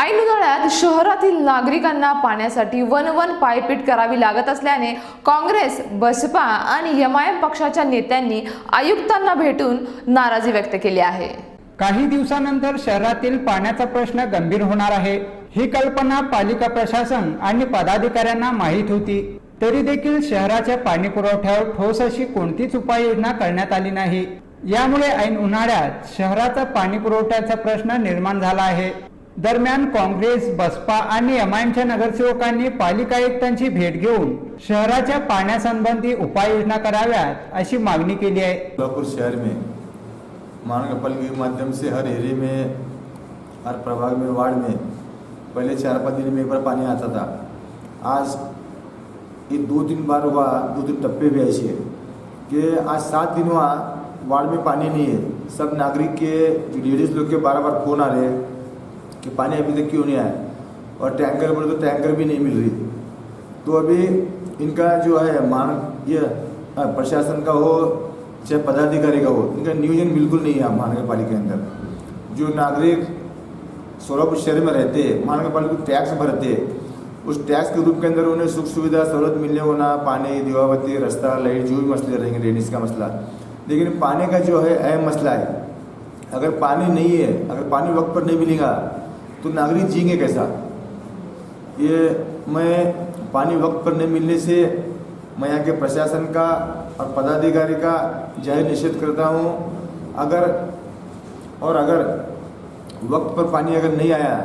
ऐन उन्हाळ्यात शहरातील नागरिकांना पाण्यासाठी वन वन पायपीट करावी लागत असल्याने काँग्रेस बसपा आणि एमआयएम पक्षाच्या नेत्यांनी आयुक्तांना भेटून नाराजी व्यक्त केली आहे. काही दिवसानंतर शहरातील पाण्याचा प्रश्न गंभीर होणार आहे. ही कल्पना पालिका प्रशासन आणि पदाधिकाऱ्यांना माहीत होती. तरी देखील शहराच्या पाणी पुरवठ्यावर ठोस अशी कोणतीच उपाययोजना करण्यात आली नाही. यामुळे ऐन उन्हाळ्यात शहराचा पाणी पुरवठ्याचा प्रश्न निर्माण झाला आहे. दरम्यान काँग्रेस बसपा आणि एमआयएमच्या नगरसेवकांनी पालिका आयुक्तांची भेट घेऊन शहराच्या पाण्यासंबंधी उपाययोजना कराव्यात अशी मागणी केली आहे. सोलापुर शहर में महानगरपालिका के माध्यम से हर एरिए में हर प्रभाग में वार्ड में पहले चार पाँच दिन में एक बार पानी आता था। आज ये दो तीन बार हुआ दो तीन टप्पे भी ऐसे हैं कि आज सात दिन हुआ वार्ड में पानी नहीं है। सब नागरिक के लेडीज़ लोग के बार बार फ़ोन आ रहे हैं कि पानी अभी तक क्यों नहीं आया? और टैंकर बोले तो टैंकर भी नहीं मिल रही। तो अभी इनका जो है मान ये प्रशासन का हो, चाहे पदाधिकारी का हो, इनका नियोजन बिल्कुल नहीं है महानगर पालिका के अंदर। जो नागरिक सोलापुर शहर में रहते हैं, महानगर पालिका टैक्स भरते उस टैक्स के रूप के अंदर उन्हें सुख सुविधा, सहूलत मिलने होना, पानी, दीवाबत्ती, रास्ता, लाइट, जो भी मसले रहेंगे ड्रेनेज का मसला। लेकिन पानी का जो है, अहम मसला है। अगर पानी नहीं है, अगर पानी वक्त पर नहीं मिलेगा तो नागरिक जिएँगे कैसा? ये मैं पानी वक्त पर नहीं मिलने से मैं यहाँ के प्रशासन का और पदाधिकारी का ज़ाहिर निषेध करता हूँ। अगर, और अगर वक्त पर पानी अगर नहीं आया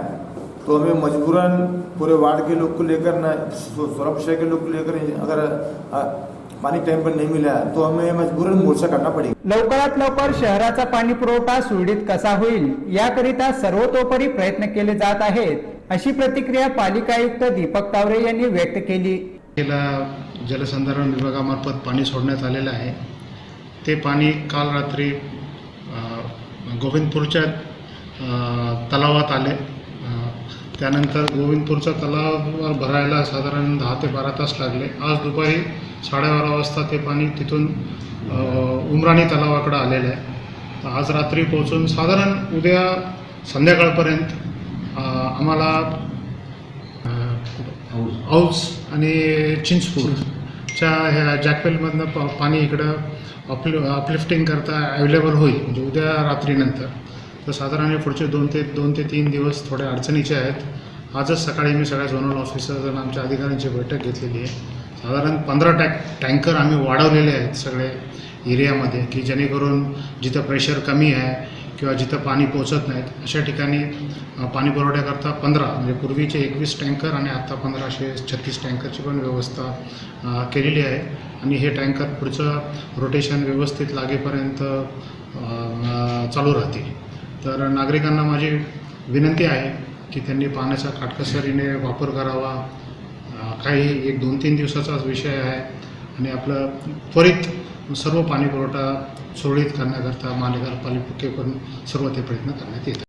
तो हमें मजबूरन पूरे वार्ड के लोग को लेकर न सुरक्षा के लोग को लेकर अगर पानी टाइम पर नहीं मिला तो हमें मजबूरन मोर्चा करना पड़ेगा लवकरात लवकर शहराचा पाणी पुरवठा सुरळीत कसा होईल याकरिता सर्वतोपरी प्रयत्न केले जात आहेत अशी प्रतिक्रिया पालिका आयुक्त दीपक तावरे यांनी व्यक्त केली. गेला जलसंधारण विभागामार्फत पाणी सोडण्यात आलेलं आहे. ते पाणी काल रात्री अ, गोविंदपूरच्या अ, तलावात आले. त्यानंतर गोविंदपूरचा तलावावर भरायला साधारण दहा ते बारा तास लागले. आज दुपारी साडेबारा वाजता ते पाणी तिथून उमराणी तलावाकडं आलेलं आहे. आज रात्री पोहोचून साधारण उद्या संध्याकाळपर्यंत आम्हाला औस आणि चिंचपूरच्या ह्या जॅकवेलमधनं प पाणी इकडं अपलि अपलिफ्टिंग करता अवेलेबल होईल. म्हणजे उद्या रात्रीनंतर तर साधारण पुढचे दोन ते दोन ते तीन दिवस थोड्या अडचणीचे आहेत. आजच सकाळी मी सगळ्या झोनल ऑफिसर्स आणि आमच्या अधिकाऱ्यांची बैठक घेतलेली आहे. साधारण पंधरा टॅक टँकर आम्ही वाढवलेले आहेत सगळे एरियामध्ये की जेणेकरून जिथं प्रेशर कमी आहे किंवा जिथं पाणी पोचत नाहीत अशा ठिकाणी पाणी पुरवठ्याकरता पंधरा म्हणजे पूर्वीचे एकवीस टँकर आणि आत्ता पंधराशे छत्तीस टँकरची पण व्यवस्था केलेली आहे. आणि हे टँकर पुढचं रोटेशन व्यवस्थित लागेपर्यंत चालू राहतील. तर नागरिकांना माझी विनंती आहे की त्यांनी पाण्याचा काटकसरीने वापर करावा. काही एक दोन तीन दिवसाचाच विषय आहे आणि आपलं त्वरित सर्व पाणीपुरवठा सुरळीत करण्याकरता महानगरपालिकेकडून सर्व ते प्रयत्न करण्यात येतात.